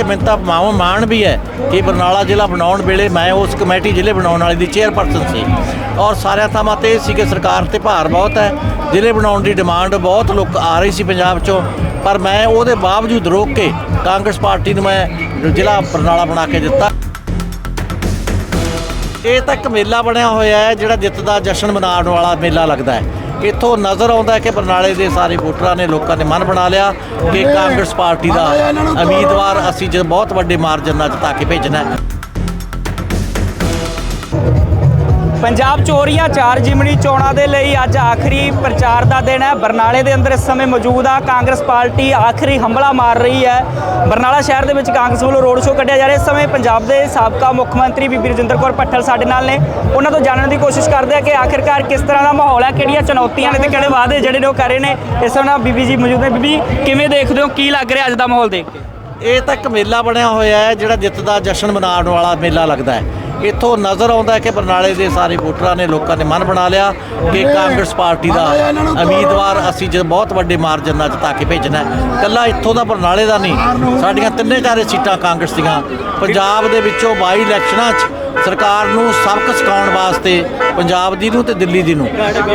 ਕਰਕੇ ਮੈਨੂੰ ਤਾਂ ਮਾਣ ਮਾਣ ਵੀ ਹੈ ਕਿ ਬਰਨਾਲਾ ਜ਼ਿਲ੍ਹਾ ਬਣਾਉਣ ਵੇਲੇ ਮੈਂ ਉਸ ਕਮੇਟੀ ਜ਼ਿਲ੍ਹੇ ਬਣਾਉਣ ਵਾਲੀ ਦੀ ਚੇਅਰਪਰਸਨ ਸੀ। ਔਰ ਸਾਰਿਆਂ ਥਾਵਾਂ ਤੇ ਇਹ ਸੀ ਕਿ ਸਰਕਾਰ ਤੇ ਭਾਰ ਬਹੁਤ ਹੈ। ਜ਼ਿਲ੍ਹੇ ਬਣਾਉਣ ਦੀ ਡਿਮਾਂਡ ਬਹੁਤ ਲੋਕ ਆ ਰਹੀ ਸੀ ਪੰਜਾਬ ਚੋਂ। ਪਰ ਮੈਂ ਉਹਦੇ ਬਾਵਜੂਦ ਰੋਕ ਕੇ ਕਾਂਗਰਸ ਪਾਰਟੀ ਨੂੰ ਮੈਂ ਜ਼ਿਲ੍ਹਾ ਬਰਨਾਲਾ ਬਣਾ ਕੇ ਦਿੱਤਾ। ਇਹ ਤਾਂ ਇੱਕ ਮੇਲਾ ਬਣਿਆ ਹੋਇਆ ਹੈ ਜਿਹੜਾ ਜਿੱਤ ਦਾ ਜਸ਼ਨ ਮਨਾਉਣ ਵਾਲਾ ਮੇਲਾ ਲੱਗਦਾ ਹੈ। ਇੱਥੋਂ ਨਜ਼ਰ ਆਉਂਦਾ ਹੈ ਕਿ ਬਰਨਾਲੇ ਦੇ ਸਾਰੇ ਵੋਟਰਾਂ ਨੇ ਲੋਕਾਂ ਨੇ ਮਨ ਬਣਾ ਲਿਆ ਕਿ ਕਾਂਗਰਸ ਪਾਰਟੀ ਦਾ ਉਮੀਦਵਾਰ ਅਸੀਂ ਜ ਬਹੁਤ ਵੱਡੇ ਮਾਰਜਨ ਨਾਲ ਜਿਤਾ ਕੇ ਭੇਜਣਾ ਹੈ। ਪੰਜਾਬ ਚੋਰੀਆਂ ਚਾਰ ਜਿਮਣੀ ਚੋਣਾਂ ਦੇ ਲਈ ਅੱਜ ਆਖਰੀ ਪ੍ਰਚਾਰ ਦਾ ਦਿਨ ਹੈ। ਬਰਨਾਲੇ ਦੇ ਅੰਦਰ ਇਸ ਸਮੇਂ ਮੌਜੂਦ ਆ। ਕਾਂਗਰਸ ਪਾਰਟੀ ਆਖਰੀ ਹਮਲਾ ਮਾਰ ਰਹੀ ਹੈ। ਬਰਨਾਲਾ ਸ਼ਹਿਰ ਦੇ ਵਿੱਚ ਕਾਂਗਰਸ ਵੱਲੋਂ ਰੋਡ ਸ਼ੋਅ ਕੱਢਿਆ ਜਾ ਰਿਹਾ। ਇਸ ਸਮੇਂ ਪੰਜਾਬ ਦੇ ਸਾਬਕਾ ਮੁੱਖ ਮੰਤਰੀ ਬੀਬੀ ਰਜਿੰਦਰ ਕੌਰ ਭੱਠਲ ਸਾਡੇ ਨਾਲ ਨੇ। ਉਹਨਾਂ ਤੋਂ ਜਾਣਨ ਦੀ ਕੋਸ਼ਿਸ਼ ਕਰਦੇ ਆ ਕਿ ਆਖਿਰਕਾਰ ਕਿਸ ਤਰ੍ਹਾਂ ਦਾ ਮਾਹੌਲ ਹੈ, ਕਿਹੜੀਆਂ ਚੁਣੌਤੀਆਂ ਨੇ ਤੇ ਕਿਹੜੇ ਵਾਅਦੇ ਜਿਹੜੇ ਨੇ ਉਹ ਕਰ ਰਹੇ ਨੇ। ਇਸ ਨਾਲ ਬੀਬੀ ਜੀ ਮੌਜੂਦ ਨੇ। ਬੀਬੀ, ਕਿਵੇਂ ਦੇਖਦੇ ਹੋ? ਕੀ ਲੱਗ ਰਿਹਾ ਅੱਜ ਦਾ ਮਾਹੌਲ ਦੇਖ ਕੇ? ਇਹ ਤਾਂ ਇੱਕ ਮੇਲਾ ਬਣਿਆ ਹੋਇਆ ਹੈ, ਜਿਹੜਾ ਜਿੱਤ ਦਾ ਜਸ਼ਨ ਮਨਾਉਣ ਵਾਲਾ ਮੇਲਾ ਲੱਗਦਾ ਹੈ। ਇੱਥੋਂ ਨਜ਼ਰ ਆਉਂਦਾ ਹੈ ਕਿ ਬਰਨਾਲੇ ਦੇ ਸਾਰੇ ਵੋਟਰਾਂ ਨੇ ਲੋਕਾਂ ਨੇ ਮਨ ਬਣਾ ਲਿਆ ਕਿ ਕਾਂਗਰਸ ਪਾਰਟੀ ਦਾ ਉਮੀਦਵਾਰ ਅਸੀਂ ਜ ਬਹੁਤ ਵੱਡੇ ਮਾਰਜਨ ਨਾਲ ਜਿਤਾ ਕੇ ਭੇਜਣਾ ਹੈ। ਕੱਲਾ ਇੱਥੋਂ ਦਾ ਬਰਨਾਲੇ ਦਾ ਨਹੀਂ। ਸਾਡੀਆਂ ਤਿੰਨੇ ਚਾਰੇ ਸੀਟਾਂ ਕਾਂਗਰਸ ਦੀਆਂ। ਪੰਜਾਬ ਦੇ ਵਿੱਚੋਂ ਬਾਈ ਇਲੈਕਸ਼ਨਾਂ 'ਚ ਸਰਕਾਰ ਨੂੰ ਸਬਕ ਸਿਖਾਉਣ ਵਾਸਤੇ ਪੰਜਾਬ ਦੀ ਨੂੰ ਤੇ ਦਿੱਲੀ ਦੀ ਨੂੰ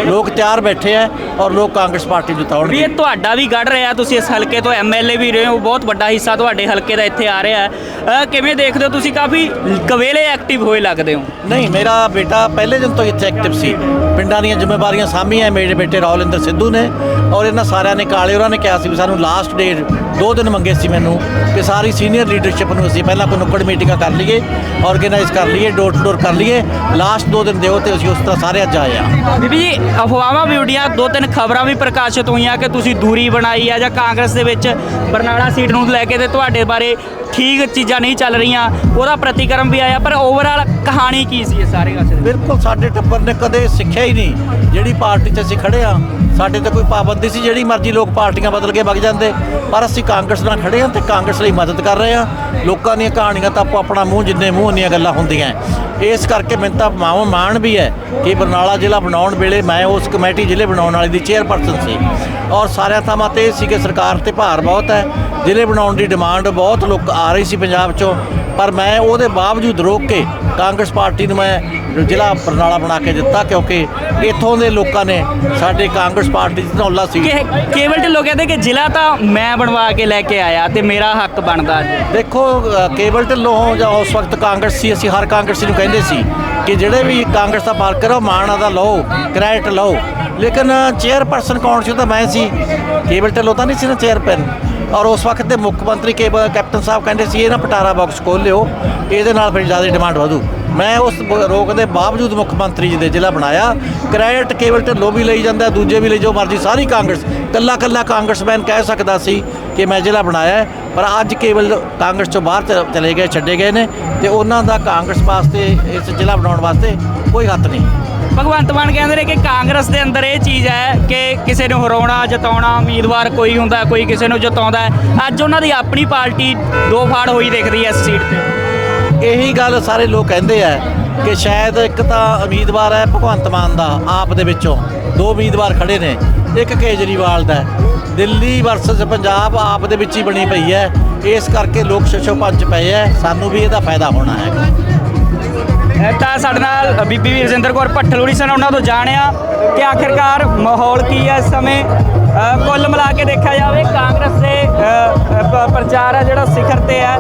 ਲੋਕ ਤਿਆਰ ਬੈਠੇ ਆ ਔਰ ਲੋਕ ਕਾਂਗਰਸ ਪਾਰਟੀ ਨੂੰ ਵੀ ਜਿਤਾਉਣਗੇ ਇਹ ਤੁਹਾਡਾ ਵੀ ਗੜ ਰਿਹਾ ਤੁਸੀਂ ਇਸ ਹਲਕੇ ਤੋਂ ਐਮਐਲਏ ਵੀ ਰਹੇ ਹੋ ਬਹੁਤ ਵੱਡਾ ਹਿੱਸਾ ਤੁਹਾਡੇ ਹਲਕੇ ਦਾ ਇੱਥੇ ਆ ਰਿਹਾ ਹੈ। ਕਿਵੇਂ ਦੇਖਦੇ ਹੋ ਤੁਸੀਂ? ਕਾਫੀ ਕਵੇਲੇ ਐਕਟਿਵ ਹੋਏ ਲੱਗਦੇ ਹੋ। ਨਹੀਂ ਮੇਰਾ ਬੇਟਾ ਪਹਿਲੇ ਦਿਨ ਤੋਂ ਇੱਥੇ ਐਕਟਿਵ ਸੀ। ਪਿੰਡਾਂ ਦੀਆਂ ਜ਼ਿੰਮੇਵਾਰੀਆਂ ਸਾਂਭੀਆਂ। ਮੇਰੇ ਬੇਟੇ ਰੌਲਿੰਦਰ ਸਿੱਧੂ ਨੇ ਔਰ ਇਹਨਾਂ ਸਾਰਿਆਂ ਨੇ ਕਾਲੇ ਉਹਨਾਂ ਨੇ ਕਿਹਾ ਸੀ ਵੀ ਸਾਨੂੰ ਲਾਸਟ ਡੇਟ ਦੋ ਦਿਨ ਮੰਗੇ ਸੀ ਮੈਨੂੰ ਕਿ ਸਾਰੀ ਸੀਨੀਅਰ ਲੀਡਰਸ਼ਿਪ ਨੂੰ ਅਸੀਂ ਪਹਿਲਾਂ ਕੋਈ ਨੁੱਕੜ ਮੀਟਿੰਗਾਂ ਕਰ ਲਈਏ ਆਰਗੇਨਾਈਜ਼ ਕਰ ਲਈਏ ਡੋਰ ਟੂ ਡੋਰ ਕਰ ਲਈਏ ਲਾਸਟ ਦੋ ਦਿਨ ਦਿਓ ਤੇ ਅਸੀਂ ਉਸ ਤਰ੍ਹਾਂ ਸਾਰੇ ਅੱਜ ਆਏ ਆ ਬੀਬੀ ਜੀ, ਅਫਵਾਹਾਂ ਵੀ ਉੱਡੀਆਂ, ਦੋ ਤਿੰਨ ਖਬਰਾਂ ਵੀ ਪ੍ਰਕਾਸ਼ਿਤ ਹੋਈਆਂ ਕਿ ਤੁਸੀਂ ਦੂਰੀ ਬਣਾਈ ਆ ਜਾਂ ਕਾਂਗਰਸ ਦੇ ਵਿੱਚ ਬਰਨਾਲਾ ਸੀਟ ਨੂੰ ਲੈ ਕੇ ਤੇ ਤੁਹਾਡੇ ਬਾਰੇ ਠੀਕ ਚੀਜ਼ਾਂ ਨਹੀਂ ਚੱਲ ਰਹੀਆਂ, ਉਹਦਾ ਪ੍ਰਤੀਕਰਮ ਵੀ ਆਇਆ, ਪਰ ਓਵਰਆਲ ਕਹਾਣੀ ਕੀ ਸੀ ਇਹ ਸਾਰੇ ਕਾਸੇ ਦੀ ਬਿਲਕੁਲ ਸਾਡੇ ਟੱਬਰ ਨੇ ਕਦੇ ਸਿੱਖਿਆ ਹੀ ਨਹੀਂ, ਜਿਹੜੀ ਪਾਰਟੀ 'ਚ ਅਸੀਂ ਖੜੇ ਆ, ਸਾਡੇ ਤੇ ਕੋਈ ਪਾਬੰਦੀ ਸੀ, ਜਿਹੜੀ ਮਰਜ਼ੀ ਲੋਕ ਪਾਰਟੀਆਂ ਬਦਲ ਕੇ ਵਗ ਜਾਂਦੇ, ਪਰ ਅਸੀਂ ਕਾਂਗਰਸ ਨਾਲ ਖੜੇ ਆ ਤੇ ਕਾਂਗਰਸ ਲਈ ਮਦਦ ਕਰ ਰਹੇ ਆ, ਲੋਕਾਂ ਦੀਆਂ ਕਹਾਣੀਆਂ ਤਾਂ ਆਪੋ ਆਪਣਾ ਮੂੰਹ, ਜਿੰਨੇ ਮੂੰਹ ਉਨੀਆਂ ਗੱਲਾਂ ਹੁੰਦੀਆਂ ਇਸ ਕਰਕੇ ਮੈਨੂੰ ਤਾਂ ਮਾਣ ਮਾਣ ਵੀ ਹੈ ਕਿ ਬਰਨਾਲਾ ਜ਼ਿਲ੍ਹਾ ਬਣਾਉਣ ਵੇਲੇ ਮੈਂ ਉਸ ਕਮੇਟੀ ਜ਼ਿਲ੍ਹੇ ਬਣਾਉਣ ਵਾਲੀ ਦੀ ਚੇਅਰਪਰਸਨ ਸੀ। ਔਰ ਸਾਰਿਆਂ ਥਾਵਾਂ ਤੇ ਇਹ ਸੀ ਕਿ ਸਰਕਾਰ ਤੇ ਭਾਰ ਬਹੁਤ ਹੈ ਜ਼ਿਲ੍ਹੇ ਬਣਾਉਣ ਦੀ ਡਿਮਾਂਡ ਬਹੁਤ ਲੋਕ ਆ ਰਹੀ ਸੀ ਪੰਜਾਬ ਚੋਂ ਪਰ ਮੈਂ ਉਹਦੇ ਬਾਵਜੂਦ ਰੋਕ ਕੇ ਕਾਂਗਰਸ ਪਾਰਟੀ ਨੂੰ ਮੈਂ ਜ਼ਿਲ੍ਹਾ ਬਰਨਾਲਾ ਬਣਾ ਕੇ ਦਿੱਤਾ ਕਿਉਂਕਿ ਇੱਥੋਂ ਦੇ ਲੋਕਾਂ ਨੇ ਸਾਡੇ ਕਾਂਗਰਸ ਪਾਰਟੀ ਦੀ ਧਨੌਲਾ ਸੀ। ਕੇਵਲ ਢਿੱਲੋਂ ਕਹਿੰਦੇ ਕਿ ਜ਼ਿਲ੍ਹਾ ਤਾਂ ਮੈਂ ਬਣਵਾ ਕੇ ਲੈ ਕੇ ਆਇਆ ਤੇ ਮੇਰਾ ਹੱਕ ਬਣਦਾ ਦੇਖੋ ਕੇਵਲ ਢਿੱਲੋਂ ਜਾਂ ਉਸ ਵਕਤ ਕਾਂਗਰਸ ਸੀ ਅਸੀਂ ਹਰ ਕਾਂਗਰਸੀ ਨੂੰ ਕਹਿੰਦੇ ਸੀ ਕਿ ਜਿਹੜੇ ਵੀ ਕਾਂਗਰਸ ਦਾ ਵਰਕਰ ਆ ਉਹ ਮਾਣ ਦਾ ਲਓ ਕ੍ਰੈਡਿਟ ਲਓ। ਲੇਕਿਨ ਚੇਅਰਪਰਸਨ ਕੌਣ ਸੀ ਉਹ ਤਾਂ ਮੈਂ ਸੀ। ਕੇਵਲ ਢਿੱਲੋਂ ਤਾਂ ਨਹੀਂ ਸੀ ਨਾ ਚੇਅਰਪੈਨ ਔਰ ਉਸ ਵਕਤ ਦੇ ਮੁੱਖ ਮੰਤਰੀ ਕੇਵਲ ਕੈਪਟਨ ਸਾਹਿਬ ਕਹਿੰਦੇ ਸੀ, ਇਹ ਨਾ ਪਟਾਰਾ ਬਾਕਸ ਖੋਲ ਲਿਓ, ਇਹਦੇ ਨਾਲ ਫਿਰ ਜ਼ਿਆਦਾ ਡਿਮਾਂਡ ਵਧੂ। ਮੈਂ ਉਸ ਰੋਕ ਦੇ ਬਾਵਜੂਦ ਮੁੱਖ ਮੰਤਰੀ ਜੀ ਦੇ ਜ਼ਿਲ੍ਹਾ ਬਣਾਇਆ। ਕ੍ਰੈਡਿਟ ਕੇਵਲ ਢਿੱਲੋਂ ਵੀ ਲਈ ਜਾਂਦਾ, ਦੂਜੇ ਵੀ ਲਈ, ਜੋ ਮਰਜ਼ੀ ਸਾਰੀ ਕਾਂਗਰਸ ਕੱਲਾ ਕੱਲਾ ਕਾਂਗਰਸਮੈਨ ਕਹਿ ਸਕਦਾ ਸੀ ਕਿ ਮੈਂ ਜ਼ਿਲ੍ਹਾ ਬਣਾਇਆ ਪਰ ਅੱਜ ਕੇਵਲ ਕਾਂਗਰਸ ਤੋਂ ਬਾਹਰ ਚ- ਚਲੇ ਗਏ, ਛੱਡੇ ਗਏ ਨੇ ਤੇ ਉਹਨਾਂ ਦਾ ਕਾਂਗਰਸ ਵਾਸਤੇ, ਇਸ ਜ਼ਿਲ੍ਹਾ ਬਣਾਉਣ ਵਾਸਤੇ ਕੋਈ ਹੱਥ ਨਹੀਂ। ਭਗਵੰਤ ਮਾਨ ਕਹਿੰਦੇ ਨੇ ਕਿ ਕਾਂਗਰਸ ਦੇ ਅੰਦਰ ਇਹ ਚੀਜ਼ ਹੈ ਕਿ ਕਿਸੇ ਨੂੰ ਹਰਾਉਣਾ, ਜਿਤਾਉਣਾ, ਉਮੀਦਵਾਰ ਕੋਈ ਹੁੰਦਾ, ਕੋਈ ਕਿਸੇ ਨੂੰ ਜਿਤਾਉਂਦਾ ਅੱਜ ਉਹਨਾਂ ਦੀ ਆਪਣੀ ਪਾਰਟੀ ਦੋ ਫਾੜ ਹੋਈ ਦਿਖ ਰਹੀ ਹੈ ਇਸ ਸੀਟ ਤੇ। ਇਹੀ ਗੱਲ ਸਾਰੇ ਲੋਕ ਕਹਿੰਦੇ ਆ ਕਿ ਸ਼ਾਇਦ ਇੱਕ ਤਾਂ ਉਮੀਦਵਾਰ ਹੈ ਭਗਵੰਤ ਮਾਨ ਦਾ ਆਪ ਦੇ ਵਿੱਚੋਂ। ਦੋ ਉਮੀਦਵਾਰ ਖੜੇ ਨੇ, ਇੱਕ ਕੇਜਰੀਵਾਲ ਦਾ ਦਿੱਲੀ ਵਰਸਸ ਪੰਜਾਬ ਆਪ ਦੇ ਵਿੱਚ ਹੀ ਬਣੀ ਪਈ ਹੈ। ਇਸ ਕਰਕੇ ਲੋਕ ਛਛੋ ਪੰਜ ਪਏ ਐ ਸਾਨੂੰ ਵੀ ਇਹਦਾ ਫਾਇਦਾ ਹੋਣਾ ਹੈ। ਤਾਂ ਸਾਡੇ ਨਾਲ ਬੀਬੀ ਵੀ ਰਜਿੰਦਰ ਕੌਰ ਭੱਠਲ ਸਨ, ਉਹਨਾਂ ਤੋਂ ਜਾਣਿਆ ਕਿ ਆਖਿਰਕਾਰ ਮਾਹੌਲ ਕੀ ਹੈ ਇਸ ਸਮੇਂ। ਕੁੱਲ ਮਿਲਾ ਕੇ ਦੇਖਿਆ ਜਾਵੇ ਕਾਂਗਰਸ ਦੇ ਪ੍ਰਚਾਰ ਹੈ ਜਿਹੜਾ ਸਿਖਰ ਤੇ ਹੈ।